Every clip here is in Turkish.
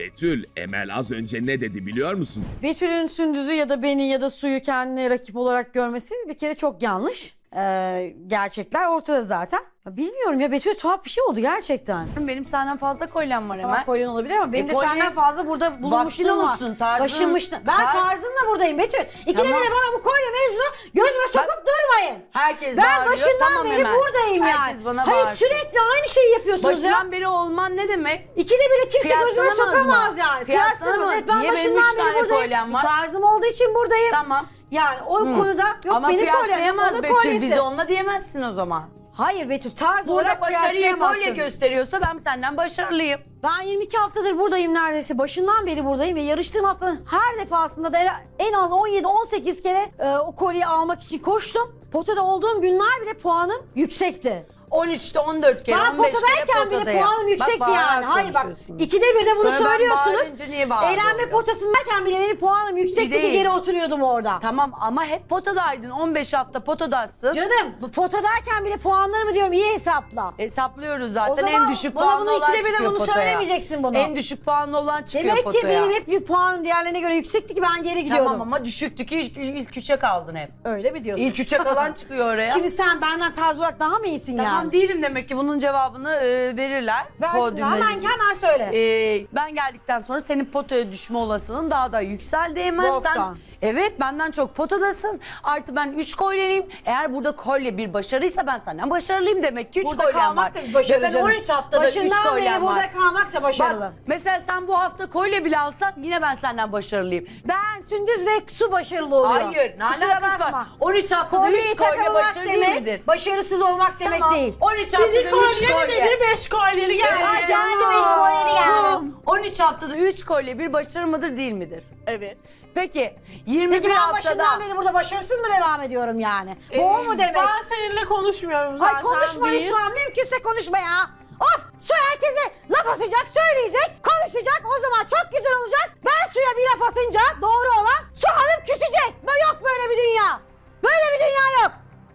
Betül, Emel az önce ne dedi biliyor musun? Betül'ün Sündüz'ü ya da beni ya da Su'yu kendine rakip olarak görmesi bir kere çok yanlış. Ee, gerçekler ortada zaten. Bilmiyorum ya Betül tuhaf bir şey oldu gerçekten. Benim senden fazla kolyem var Tamam Emel. kolyen olabilir ama benim E, de kolye- senden fazla burada bulunmuşluğum var. olsun, tarzın- Başınmıştım. Ben tarz- tarzımla buradayım Betül. İkide Tamam. bir de bana bu kolye mevzunu gözüme sokup durmayın. Herkes Ben bağırıyor. başından Tamam beri Emel. buradayım Herkes yani. bana Hayır bağırsın. sürekli aynı şeyi yapıyorsunuz Başından ya. beri olman ne demek? İkide bir de kimse gözüme Kıyaslanamaz sokamaz mı? yani. Kıyaslanamaz. Evet, ben Niye benim başından üç beri tane buradayım. kolyem var? Tarzım olduğu için buradayım. Tamam. Yani o konuda yok Ama benim kolyem yok kıyaslayamaz onun Betül. kolyesi. Bizi onunla diyemezsin o zaman. Hayır Betül tarz Burada olarak başarıyı kolye kıyaslayamazsın. gösteriyorsa ben senden başarılıyım. Ben 22 haftadır buradayım neredeyse. Başından beri buradayım ve yarıştığım haftanın her defasında da en az 17-18 kere e, o kolyeyi almak için koştum. Potada olduğum günler bile puanım yüksekti. 13'te 14 kere, ben 15 kere potadayken bile potadayım. puanım yüksekti Bak, yani. bağırarak Hayır bak konuşuyorsun. ikide bir de bunu Sonra ben söylüyorsunuz. bağırınca niye Eğlenme potasındayken bile benim puanım yüksekti ki değil. geri oturuyordum orada. Tamam ama hep potadaydın. 15 hafta potadasın. Canım bu potadayken bile puanlarımı diyorum iyi hesapla. Hesaplıyoruz zaten. O zaman en düşük bana puanlı bunu olan ikide bir de çıkıyor bunu potaya. söylemeyeceksin bunu. En düşük puanlı olan çıkıyor Demek ki potaya. benim hep bir puanım diğerlerine göre yüksekti ki ben geri gidiyordum. Tamam ama düşüktü ki ilk, ilk üçe kaldın hep. Öyle mi diyorsun? İlk üçe kalan çıkıyor oraya. Şimdi sen benden tarz olarak daha mı iyisin tamam yani? değilim demek ki bunun cevabını e, verirler. Versin Podyumla hemen hemen söyle. Ee, ben geldikten sonra senin potaya düşme olasılığın daha da yükseldi hemen. Sen, 90. evet benden çok potadasın. Artı ben 3 kolyeliyim. Eğer burada kolye bir başarıysa ben senden başarılıyım demek ki 3 burada kolyem var. kalmak da bir başarı Ve ben canım. 13 haftada 3 Başından beri kolyem burada kalmak da başarılı. Bak mesela sen bu hafta kolye bile alsan yine ben senden başarılıyım. ben Sündüz ve Su başarılı oluyor. Hayır ne Kusura alakası bakma. var? 13 haftada 3 Kolyeyi kolye takamamak başarı demek, değil midir? başarısız olmak demek Tamam. değil. 13 haftada 3 kolye. beş kolyeli Evet. Ay, geldi beş kolyeli geldi. Su, 13 haftada 3 kolye bir başarı mıdır değil midir? Evet. Peki 21 Peki ben haftada başından beri burada başarısız mı devam ediyorum yani? Bu Ee, o mu demek? Ben seninle konuşmuyorum zaten. Ay konuşma bir. lütfen mümkünse konuşma ya. Of su herkese laf atacak, söyleyecek, konuşacak. O zaman çok güzel olacak. Ben suya bir laf atınca doğru olan su hanım küsecek. Böyle yok böyle bir dünya. Böyle bir dünya yok.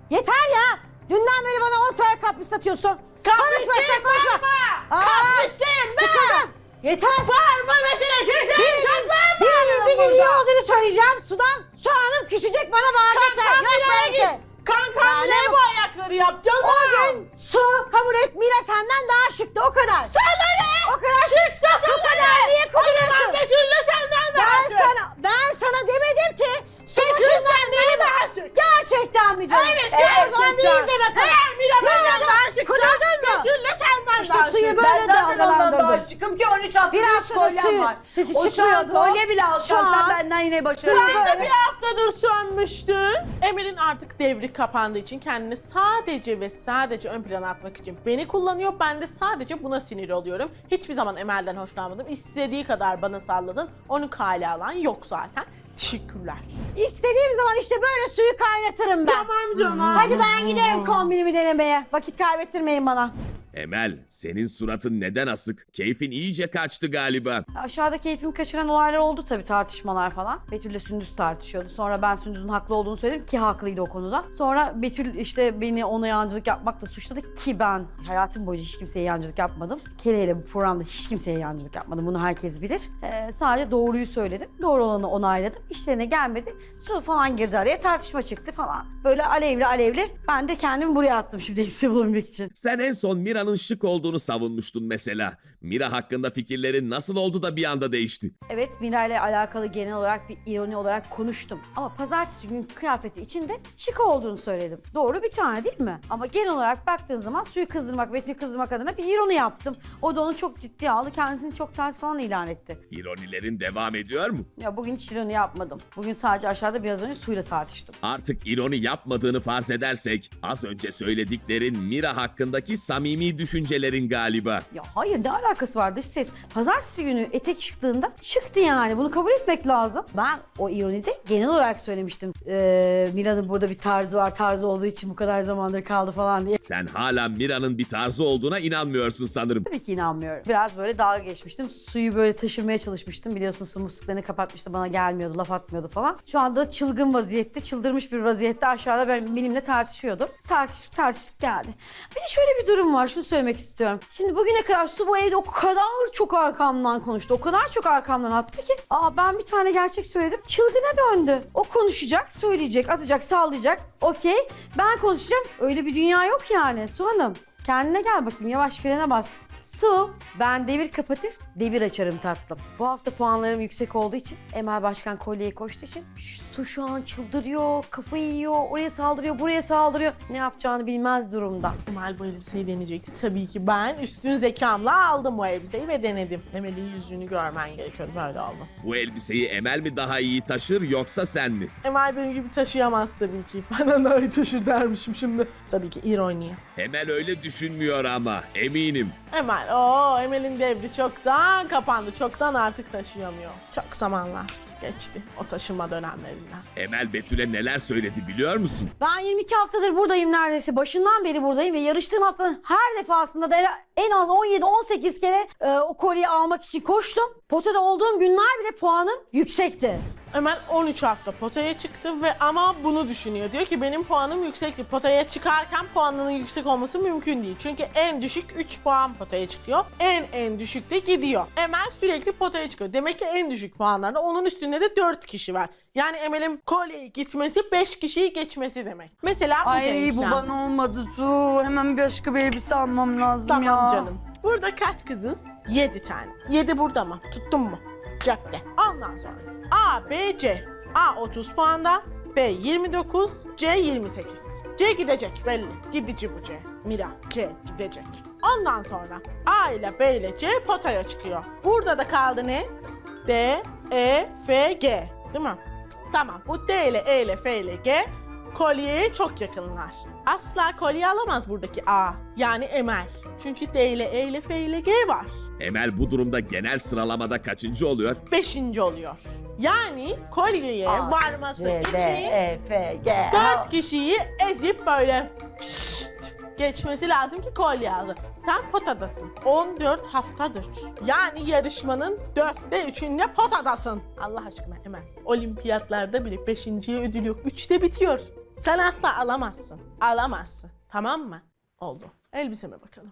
Yeter ya. Dünden beri bana 10 tane kapris satıyorsun. Konuşma sen konuşma. Aa, Kaprisliyim ben. Sıkıldım. Yeter. Bağırma meselesini sen Birinin, bağırma. birinin bir gün iyi olduğunu söyleyeceğim. Sudan su hanım küsecek bana bağıracak. Kankam Yok böyle bir şey. Kankam bile ne bu ayakları yapacağım. O gün su kabul et Mira senden daha şıktı o kadar. Sana şık. böyle ben zaten ondan daha dalgalandırdım. şıkım ki 13 haftada Bir 3 haftada kolyem suyu var. sesi o şu an çıkmıyordu. kolye bile Şu alsan an- sen benden yine Sen başarılısın. de bir haftadır sönmüştün. Emel'in artık devri kapandığı için kendini sadece ve sadece ön plana atmak için beni kullanıyor. Ben de sadece buna sinir oluyorum. Hiçbir zaman Emel'den hoşlanmadım. İstediği kadar bana sallasın. Onu kale alan yok zaten. Teşekkürler. İstediğim zaman işte böyle suyu kaynatırım ben. Tamam canım. Hadi ben giderim kombinimi denemeye. Vakit kaybettirmeyin bana. Emel, senin suratın neden asık? Keyfin iyice kaçtı galiba. Aşağıda keyfimi kaçıran olaylar oldu tabii tartışmalar falan. Betül'le Sündüz tartışıyordu. Sonra ben Sündüz'ün haklı olduğunu söyledim ki haklıydı o konuda. Sonra Betül işte beni ona yancılık yapmakla suçladı ki ben hayatım boyunca hiç kimseye yancılık yapmadım. Keleyle bu programda hiç kimseye yancılık yapmadım. Bunu herkes bilir. Ee, sadece doğruyu söyledim. Doğru olanı onayladım. İşlerine gelmedi. Su falan girdi araya tartışma çıktı falan. Böyle alevli alevli. Ben de kendimi buraya attım şimdi hepsi bulabilmek için. Sen en son Mira'nın şık olduğunu savunmuştun mesela. Mira hakkında fikirlerin nasıl oldu da bir anda değişti? Evet Mira ile alakalı genel olarak bir ironi olarak konuştum. Ama pazartesi günü kıyafeti içinde şık olduğunu söyledim. Doğru bir tane değil mi? Ama genel olarak baktığın zaman suyu kızdırmak, Betül'ü kızdırmak adına bir ironi yaptım. O da onu çok ciddiye aldı. Kendisini çok ters falan ilan etti. İronilerin devam ediyor mu? Ya bugün hiç ironi yapmadım. Bugün sadece aşağıda biraz önce suyla tartıştım. Artık ironi yapmadığını farz edersek, az önce söylediklerin Mira hakkındaki samimi düşüncelerin galiba. Ya hayır ne alakası var dış ses? Pazartesi günü etek şıklığında şıktı yani. Bunu kabul etmek lazım. Ben o ironide genel olarak söylemiştim. Ee, Mira'nın burada bir tarzı var. Tarzı olduğu için bu kadar zamandır kaldı falan diye. Sen hala Mira'nın bir tarzı olduğuna inanmıyorsun sanırım. Tabii ki inanmıyorum. Biraz böyle dalga geçmiştim. Suyu böyle taşırmaya çalışmıştım. Biliyorsun su musluklarını kapatmıştı. Bana gelmiyordu, laf atmıyordu falan. Şu anda çılgın vaziyette, çıldırmış bir vaziyette aşağıda ben, benimle tartışıyordu. Tartış, tartıştık geldi. Bir de şöyle bir durum var. Şunu söylemek istiyorum. Şimdi bugüne kadar su bu evde o kadar çok arkamdan konuştu. O kadar çok arkamdan attı ki. Aa ben bir tane gerçek söyledim. Çılgına döndü. O konuşacak, söyleyecek, atacak, sallayacak. Okey. Ben konuşacağım. Öyle bir dünya yok yani. Su Hanım. Kendine gel bakayım. Yavaş frene bas. Su, ben devir kapatır, devir açarım tatlım. Bu hafta puanlarım yüksek olduğu için, Emel Başkan kolyeyi koştuğu için şu- Su şu an çıldırıyor, kafayı yiyor, oraya saldırıyor, buraya saldırıyor. Ne yapacağını bilmez durumda. Emel bu elbiseyi deneyecekti. Tabii ki ben üstün zekamla aldım bu elbiseyi ve denedim. Emel'in yüzünü görmen gerekiyordu. Böyle aldım. Bu elbiseyi Emel mi daha iyi taşır yoksa sen mi? Emel benim gibi taşıyamaz tabii ki. Benden daha iyi taşır dermişim şimdi. Tabii ki ironi. Emel öyle düşünmüyor ama eminim. Emel, o Emel'in devri çoktan kapandı. Çoktan artık taşıyamıyor. Çok zamanlar geçti o taşıma dönemlerinden. Emel Betül'e neler söyledi biliyor musun? Ben 22 haftadır buradayım neredeyse. Başından beri buradayım ve yarıştığım haftanın her defasında da en az 17-18 kere e, o kolyeyi almak için koştum. Potada olduğum günler bile puanım yüksekti. Emel 13 hafta potaya çıktı ve ama bunu düşünüyor. Diyor ki benim puanım yüksekti. Potaya çıkarken puanının yüksek olması mümkün değil. Çünkü en düşük 3 puan potaya çıkıyor. En en düşük de gidiyor. Emel sürekli potaya çıkıyor. Demek ki en düşük puanlarda onun üstünde de 4 kişi var. Yani Emel'in kolyeyi gitmesi 5 kişiyi geçmesi demek. Mesela bu Ay bu denklem. bana olmadı Su. Hemen bir başka bir elbise almam lazım Tamam ya. canım. Burada kaç kızız? 7 tane. 7 burada mı? Tuttun mu? Cepte. Ondan sonra A, B, C. A 30 puanda, B 29, C 28. C gidecek belli. Gidici bu C. Mira, C gidecek. Ondan sonra A ile B ile C potaya çıkıyor. Burada da kaldı ne? D, E, F, G. Değil mi? Tamam. Bu D ile E ile F ile G kolyeye çok yakınlar. Asla kolye alamaz buradaki A. Yani Emel. Çünkü D ile E ile F ile G var. Emel bu durumda genel sıralamada kaçıncı oluyor? Beşinci oluyor. Yani kolyeye A, varması C, D, için E, F, G. dört kişiyi ezip böyle fışt geçmesi lazım ki kolye alır. Sen potadasın. 14 haftadır. Yani yarışmanın dörtte üçünde potadasın. Allah aşkına Emel. Olimpiyatlarda bile beşinciye ödül yok. Üçte bitiyor. Sen asla alamazsın. Alamazsın. Tamam mı? Oldu. Elbiseme bakalım.